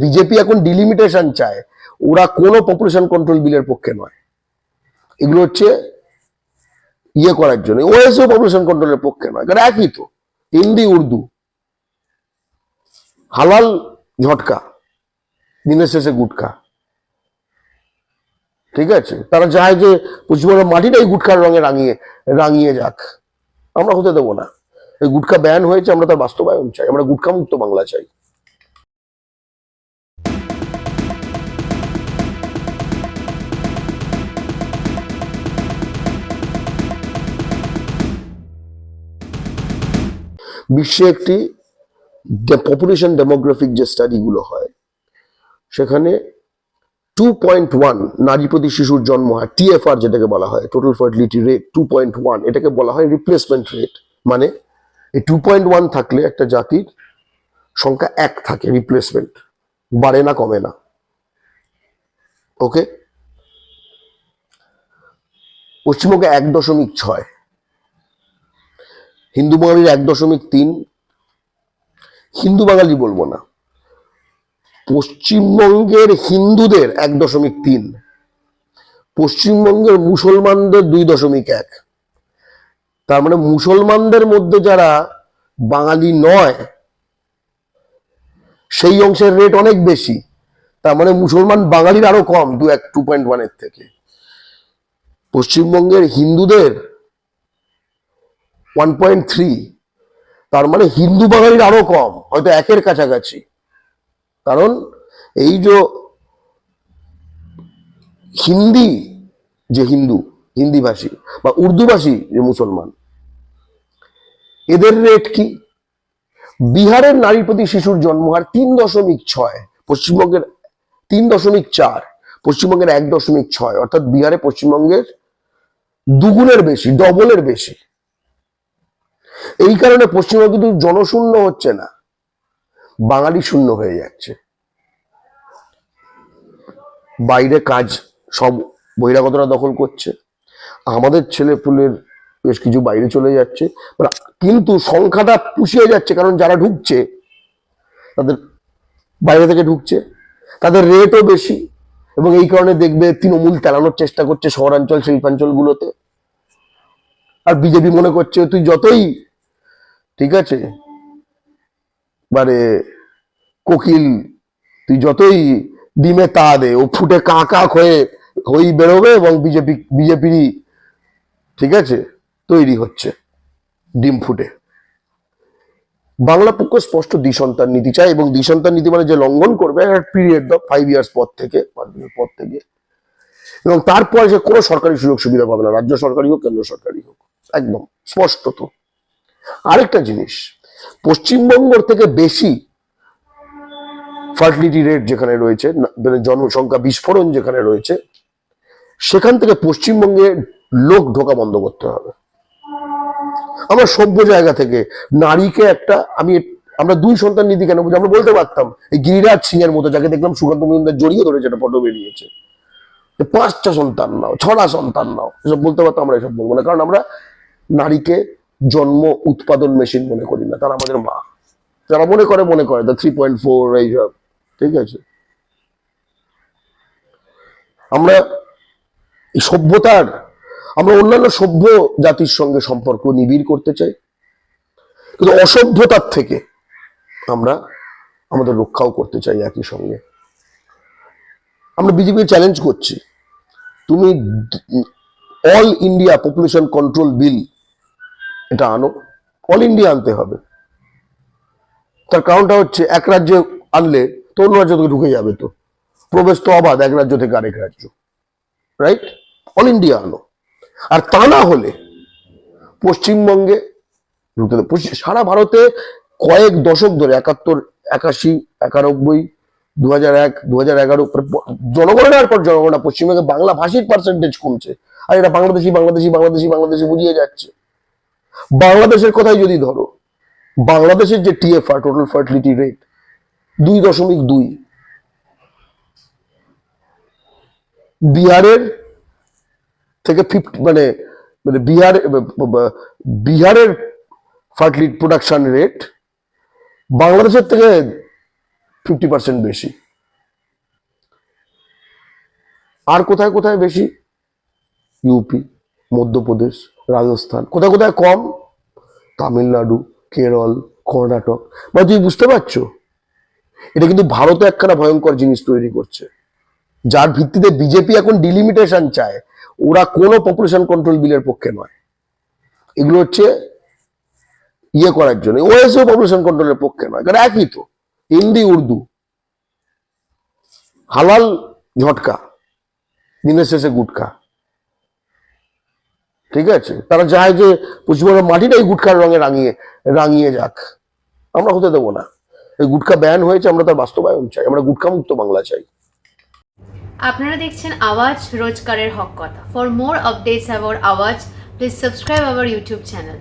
BJP এখন delimitation চায়। ওরা কোনো পপুলেশন কন্ট্রোল বিলের পক্ষে নয়। এগুলো হচ্ছে ইয়ে করার জন্য। ওএসও পপুলেশন কন্ট্রোলের পক্ষে নয়। কারণ একই তো। হিন্দি, উর্দু। হালাল ঝটকা। দিনের শেষে গুটকা ঠিক আছে? তারা চায় যে পশ্চিমবঙ্গের মাটিটাই গুটখার রঙে রাঙিয়ে রাঙিয়ে যাক। আমরা হতে দেবো না। এই গুটখা ব্যান হয়েছে, আমরা তার বাস্তবায়ন চাই। আমরা গুটখা মুক্ত বাংলা চাই। বিশ্বে একটি পপুলেশন ডেমোগ্রাফিক যে স্টাডিগুলো হয়, সেখানে টু পয়েন্ট ওয়ান নারী প্রতি শিশুর জন্ম হয় টিএফআর যেটাকে বলা হয় total fertility rate two point one এটাকে বলা হয় রিপ্লেসমেন্ট রেট মানে এই টু পয়েন্ট ওয়ান থাকলে একটা জাতির সংখ্যা এক থাকে রিপ্লেসমেন্ট বাড়ে না, কমে না ওকে পশ্চিমবঙ্গে এক দশমিক ছয় হিন্দু বাঙালির এক দশমিক তিন, হিন্দু বাঙালি বলব না। পশ্চিমবঙ্গের হিন্দুদের এক দশমিক তিন, পশ্চিমবঙ্গের মুসলমানদের দুই দশমিক এক। তার মানে মুসলমানদের মধ্যে যারা বাঙালি নয়, সেই অংশের রেট অনেক বেশি। তার মানে মুসলমান বাঙালির আরও কম, দু এক টু পয়েন্ট ওয়ানের থেকে। পশ্চিমবঙ্গের হিন্দুদের ওয়ান পয়েন্ট থ্রি তার মানে হিন্দু বাঙালির আরও কম, হয়তো একের কাছাকাছি। কারণ এই যে হিন্দি যে হিন্দু হিন্দি ভাষী বা উর্দু ভাষী যে মুসলমান, এদের রেট কি? বিহারের নারী প্রতি শিশুর জন্মহার তিন দশমিক ছয়, পশ্চিমবঙ্গের তিন দশমিক চার, পশ্চিমবঙ্গের এক দশমিক ছয়, অর্থাৎ বিহারে পশ্চিমবঙ্গের দুগুণের বেশি, ডবলের বেশি। এই কারণে পশ্চিমবঙ্গ কিন্তু জনশূন্য হচ্ছে না। বাঙালি শূন্য হয়ে যাচ্ছে। বাইরে কাজ সব বহিরাগতরা দখল করছে। আমাদের ছেলে পুলের বেশ কিছু বাইরে চলে যাচ্ছে। মানে কিন্তু সংখ্যাটা পুষিয়ে যাচ্ছে, কারণ যারা ঢুকছে, তাদের বাইরে থেকে ঢুকছে। তাদের রেটও বেশি এবং এই কারণে দেখবে তৃণমূল চালানোর চেষ্টা করছে শহরাঞ্চল, শিল্পাঞ্চলগুলোতে। আর বিজেপি মনে করছে, তুই যতই ঠিক আছে? মানে কোকিল, তুই যতই ডিমে তা দে, ও ফুটে কাঁ কাক হয়ে হই বেরোবে এবং বিজেপি, বিজেপিরই ঠিক আছে? তৈরি হচ্ছে ডিম ফুটে। বাংলা পক্ষ স্পষ্ট দ্বিসন্তান নীতি চায় এবং দ্বিসন্তান নীতি মানে যে লঙ্ঘন করবে পিরিয়ড ফাইভ ইয়ার্স পর থেকে পর থেকে। এবং তারপরে যে কোনো সরকারি সুযোগ সুবিধা পাবে না, রাজ্য সরকারি হোক, কেন্দ্র সরকারি হোক, একদম স্পষ্ট তো আরেকটা জিনিস, পশ্চিমবঙ্গর থেকে বেশি ফার্টিলিটি রেট যেখানে রয়েছে মানে জনসংখ্যা বিস্ফোরণ যেখানে রয়েছে, সেখান থেকে পশ্চিমবঙ্গে লোক ঢোকা বন্ধ করতে হবে। আমরা সভ্য জায়গা থেকে নারীকে একটা, আমি আমরা দুই সন্তান নীতি কেন আমরা বলতে পারতাম, এই গিরিরাজ সিং এর মতো যাকে দেখলাম সুকান্ত মজুমদার জড়িয়ে ধরেছে, একটা ফটো বেরিয়েছে। পাঁচটা সন্তান নাও, ছটা সন্তান নাও, এসব বলতে পারতাম আমরা এসব বলব না। কারণ আমরা নারীকে জন্ম উৎপাদন মেশিন মনে করি না, তারা আমাদের মা। যারা মনে করে মনে করে। দ্য থ্রি পয়েন্ট ফোর এইসব ঠিক আছে? আমরা সভ্যতার, আমরা অন্যান্য সভ্য জাতির সঙ্গে সম্পর্ক নিবিড় করতে চাই। কিন্তু অসভ্যতার থেকে আমরা আমাদের রক্ষাও করতে চাই একই সঙ্গে। আমরা বিজেপি চ্যালেঞ্জ করছি। তুমি all India population control bill এটা আনো। অল ইন্ডিয়া আনতে হবে। তার কারণটা হচ্ছে, এক রাজ্যে আনলে তো অন্য রাজ্য থেকে ঢুকে যাবে তো। প্রবেশ তো অবাধ, এক রাজ্য থেকে আরেক রাজ্য। রাইট অল ইন্ডিয়া আনো। আর তা না হলে পশ্চিমবঙ্গে সারা ভারতে কয়েক দশক ধরে, একাত্তর, একাশি, একানব্বই দু হাজার এক দু হাজার এগারো জনগণনার পর জনগণনা পশ্চিমবঙ্গে বাংলা ভাষীর পার্সেন্টেজ কমছে। আর এটা বাংলাদেশি বাংলাদেশি বাংলাদেশি বাংলাদেশি বুঝিয়ে যাচ্ছে। বাংলাদেশের কথাই যদি ধরো, বাংলাদেশের যে টিএফআর টোটাল ফার্টিলিটি রেট দুই দশমিক দুই। বিহারের থেকে ফিফটি মানে মানে বিহার বিহারের ফার্টিলিটি প্রোডাকশন রেট বাংলাদেশের থেকে ফিফটি পার্সেন্ট বেশি। আর কোথায় কোথায় বেশি? ইউপি মধ্যপ্রদেশ, রাজস্থান, কোথায় কোথায় কম? তামিলনাড়ু, কেরল, কর্ণাটক। বা তুমি বুঝতে পারছ? এটা কিন্তু ভারতে একখানা ভয়ঙ্কর জিনিস তৈরি করছে। যার ভিত্তিতে বিজেপি এখন ডিলিমিটেশন চায়। ওরা কোনো পপুলেশন কন্ট্রোল বিলের পক্ষে নয়। এগুলো হচ্ছে ইয়ে করার জন্য। ওএসও পপুলেশন কন্ট্রোলের পক্ষে নয়। কারণ একই তো। হিন্দি, উর্দু। হালাল ঝটকা। দিনের শেষে গুটকা। ঠিক আছে? তারা যায় যে পশ্চিমবঙ্গের মাটিটাই গুটখার রঙে রাঙিয়ে রাঙিয়ে যাক। আমরা হতে দেবো না। এই গুটখা ব্যান হয়েছে, আমরা তার বাস্তবায়ন চাই। আমরা গুটখা মুক্ত বাংলা চাই। আপনারা দেখছেন আওয়াজ রোজগারের হক কথা। For more updates about Awaaz please subscribe our YouTube channel